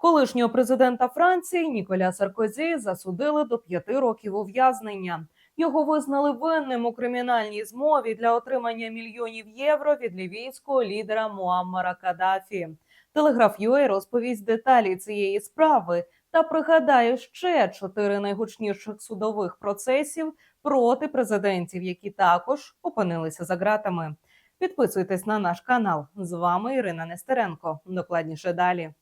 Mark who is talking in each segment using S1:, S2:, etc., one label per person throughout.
S1: Колишнього президента Франції Ніколя Саркозі засудили до п'яти років ув'язнення. Його визнали винним у кримінальній змові для отримання мільйонів євро від лівійського лідера Муаммара Каддафі. Телеграф UA розповість деталі цієї справи та пригадає ще чотири найгучніших судових процесів проти президентів, які також опинилися за ґратами. Підписуйтесь на наш канал. З вами Ірина Нестеренко. Докладніше далі.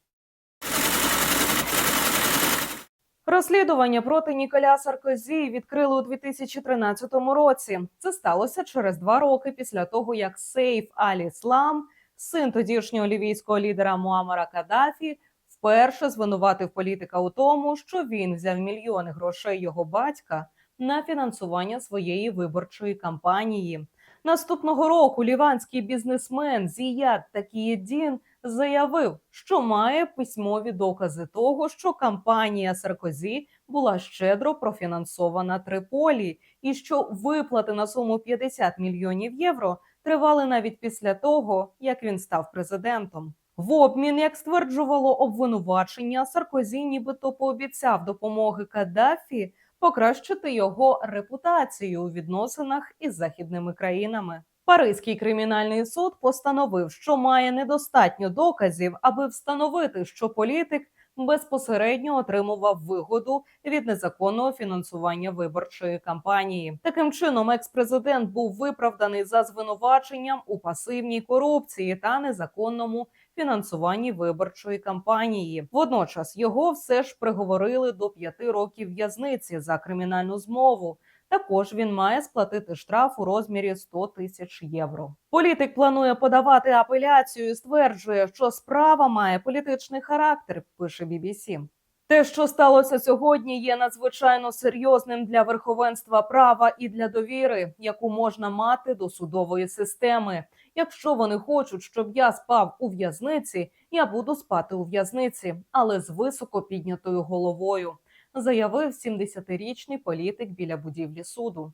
S1: Розслідування проти Ніколя Саркозі відкрили у 2013 році. Це сталося через два роки після того, як Сейф Аль-Іслам, син тодішнього лівійського лідера Муамара Каддафі, вперше звинуватив політика у тому, що він взяв мільйони грошей його батька на фінансування своєї виборчої кампанії. Наступного року ліванський бізнесмен Зіяд Такієдін заявив, що має письмові докази того, що кампанія Саркозі була щедро профінансована Триполі, і що виплати на суму 50 мільйонів євро тривали навіть після того, як він став президентом. В обмін, як стверджувало обвинувачення, Саркозі нібито пообіцяв допомоги Каддафі покращити його репутацію у відносинах із західними країнами. Паризький кримінальний суд постановив, що має недостатньо доказів, аби встановити, що політик безпосередньо отримував вигоду від незаконного фінансування виборчої кампанії. Таким чином, екс-президент був виправданий за звинуваченням у пасивній корупції та незаконному фінансуванні виборчої кампанії. Водночас його все ж приговорили до п'яти років в'язниці за кримінальну змову. Також він має сплатити штраф у розмірі 100 тисяч євро. Політик планує подавати апеляцію і стверджує, що справа має політичний характер. Пише BBC. Те, що сталося сьогодні, є надзвичайно серйозним для верховенства права і для довіри, яку можна мати до судової системи. Якщо вони хочуть, щоб я спав у в'язниці, я буду спати у в'язниці, але з високо піднятою головою заявив 70-річний політик біля будівлі суду.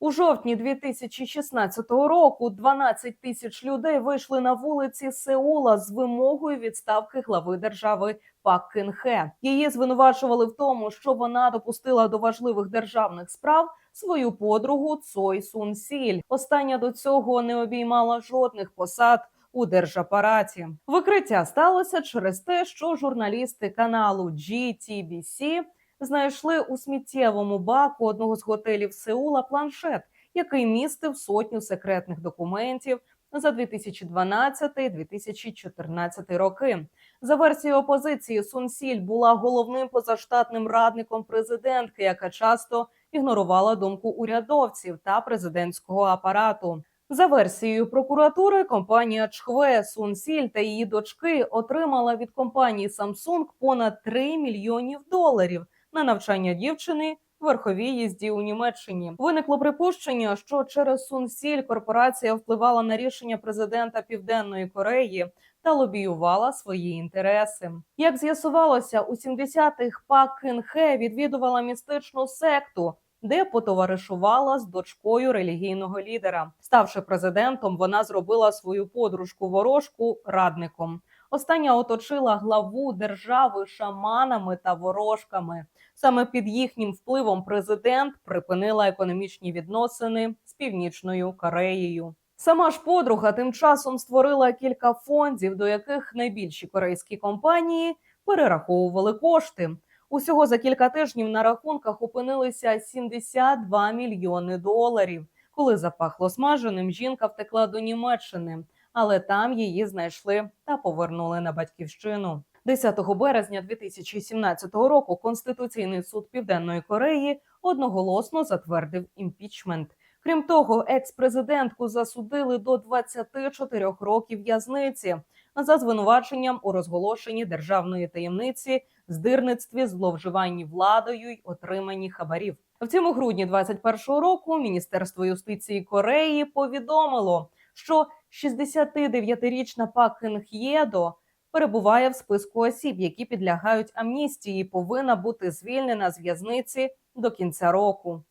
S1: У жовтні 2016 року 12 тисяч людей вийшли на вулиці Сеула з вимогою відставки глави держави Пак Кин-хе. Її звинувачували в тому, що вона допустила до важливих державних справ свою подругу Цой Сун Сіль. Остання до цього не обіймала жодних посад у держапараті. Викриття сталося через те, що журналісти каналу GTBC знайшли у сміттєвому баку одного з готелів Сеула планшет, який містив сотню секретних документів за 2012-2014 роки. За версією опозиції, Сунсіль була головним позаштатним радником президентки, яка часто ігнорувала думку урядовців та президентського апарату. За версією прокуратури, компанія Чхве Сунсіль та її дочки отримала від компанії Samsung понад 3 мільйонів доларів на навчання дівчини верховій їзді у Німеччині. Виникло припущення, що через Сунсіль корпорація впливала на рішення президента Південної Кореї та лобіювала свої інтереси. Як з'ясувалося, у 70-х Пак Кин-хе відвідувала містичну секту де потоваришувала з дочкою релігійного лідера. Ставши президентом, вона зробила свою подружку ворожку радником. Остання оточила главу держави шаманами та ворожками. Саме під їхнім впливом президент припинила економічні відносини з північною Кореєю. Сама ж подруга тим часом створила кілька фондів, до яких найбільші корейські компанії перераховували кошти. Усього за кілька тижнів на рахунках опинилися 72 мільйони доларів. Коли запахло смаженим, жінка втекла до Німеччини, але там її знайшли та повернули на батьківщину. 10 березня 2017 року Конституційний суд Південної Кореї одноголосно затвердив імпічмент. Крім того, екс-президентку засудили до 24 років в'язниці за звинуваченням у розголошенні державної таємниці, здирництві, зловживанні владою й отриманні хабарів. Втім, у грудні 2021 року Міністерство юстиції Кореї повідомило, що 69-річна Пак Х'єдо перебуває в списку осіб, які підлягають амністії, повинна бути звільнена з в'язниці до кінця року.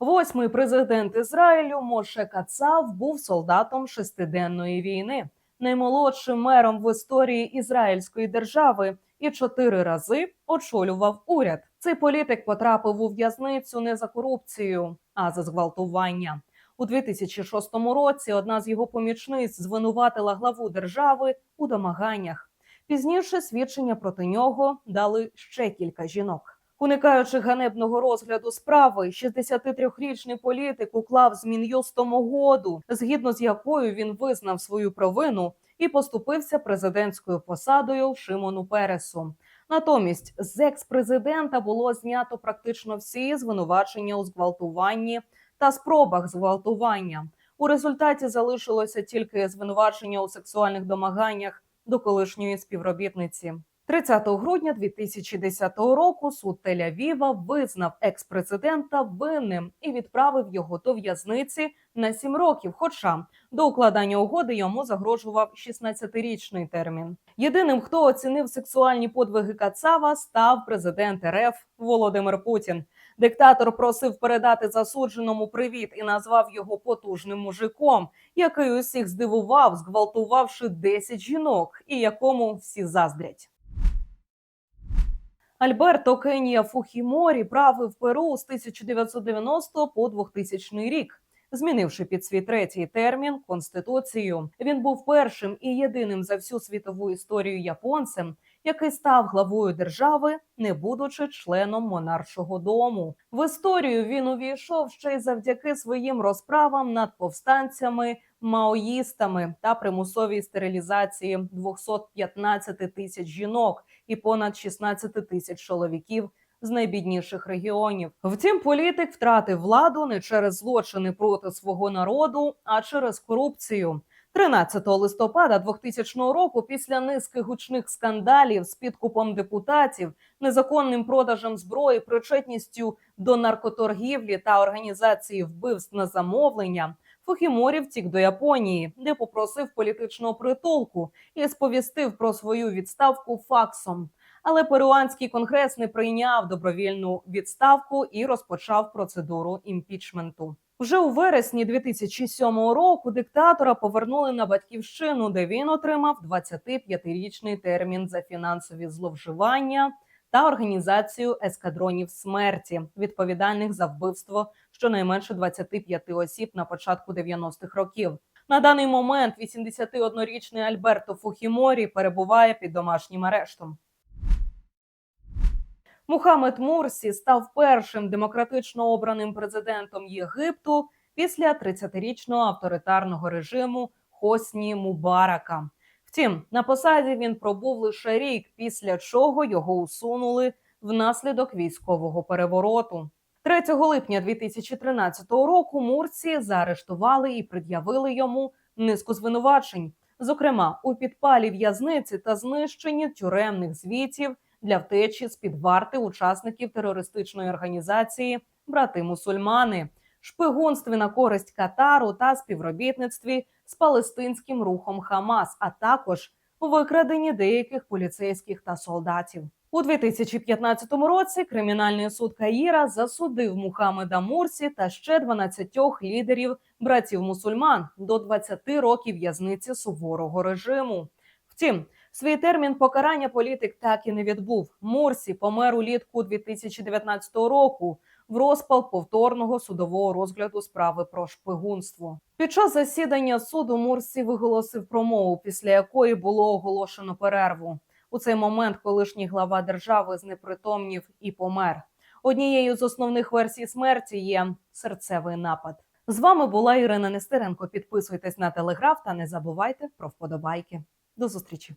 S1: Восьмий президент Ізраїлю Моше Кацав був солдатом шестиденної війни. наймолодшим мером в історії Ізраїльської держави і чотири рази очолював уряд. Цей політик потрапив у в'язницю не за корупцію, а за зґвалтування. У 2006 році одна з його помічниць звинуватила главу держави у домаганнях. Пізніше свідчення проти нього дали ще кілька жінок. Уникаючи ганебного розгляду справи, 63-річний політик уклав з Мін'юстом угоду, згідно з якою він визнав свою провину і поступився президентською посадою Шимону Пересу. Натомість з екс-президента було знято практично всі звинувачення у зґвалтуванні та спробах зґвалтування. У результаті залишилося тільки звинувачення у сексуальних домаганнях до колишньої співробітниці. 30 грудня 2010 року суд Тель-Авіва визнав екс-президента винним і відправив його до в'язниці на 7 років. Хоча до укладання угоди йому загрожував 16-річний термін. Єдиним, хто оцінив сексуальні подвиги Кацава, став президент РФ Володимир Путін. Диктатор просив передати засудженому привіт і назвав його потужним мужиком, який усіх здивував, зґвалтувавши 10 жінок, і якому всі заздрять. Альберто Кенія Фухіморі правив Перу з 1990 по 2000 рік. Змінивши під свій третій термін конституцію, він був першим і єдиним за всю світову історію японцем, який став главою держави, не будучи членом монаршого дому. В історію він увійшов ще й завдяки своїм розправам над повстанцями, маоїстами та примусовій стерилізації 215 тисяч жінок і понад 16 тисяч чоловіків з найбідніших регіонів. Втім, політик втратив владу не через злочини проти свого народу, а через корупцію. 13 листопада 2000 року, після низки гучних скандалів з підкупом депутатів, незаконним продажем зброї, причетністю до наркоторгівлі та організації вбивств на замовлення, Фухіморі втік до Японії, де попросив політичного притулку і сповістив про свою відставку факсом. Але перуанський конгрес не прийняв добровільну відставку і розпочав процедуру імпічменту. Вже у вересні 2007 року диктатора повернули на батьківщину, де він отримав 25-річний термін за фінансові зловживання та організацію ескадронів смерті, відповідальних за вбивство щонайменше 25 осіб на початку 90-х років. На даний момент 81-річний Альберто Фухіморі перебуває під домашнім арештом. Мухаммед Мурсі став першим демократично обраним президентом Єгипту після 30-річного авторитарного режиму Хосні Мубарака. Втім, на посаді він пробув лише рік, після чого його усунули внаслідок військового перевороту. 3 липня 2013 року Мурсі заарештували і пред'явили йому низку звинувачень, зокрема у підпалі в'язниці та знищенні тюремних звітів для втечі з під варти учасників терористичної організації Брати мусульмани, шпигунстві на користь Катару та співробітництві з палестинським рухом Хамас, а також викраденні деяких поліцейських та солдатів. У 2015 році кримінальний суд Каїра засудив Мухаммеда Мурсі та ще 12 лідерів братів мусульман до 20 років в'язниці суворого режиму. Втім, свій термін покарання політик так і не відбув. Мурсі помер улітку 2019 року в розпал повторного судового розгляду справи про шпигунство. Під час засідання суду Мурсі виголосив промову, після якої було оголошено перерву. У цей момент колишній глава держави знепритомнів і помер. Однією з основних версій смерті є серцевий напад. З вами була Ірина Нестеренко. Підписуйтесь на телеграф та не забувайте про вподобайки. До зустрічі.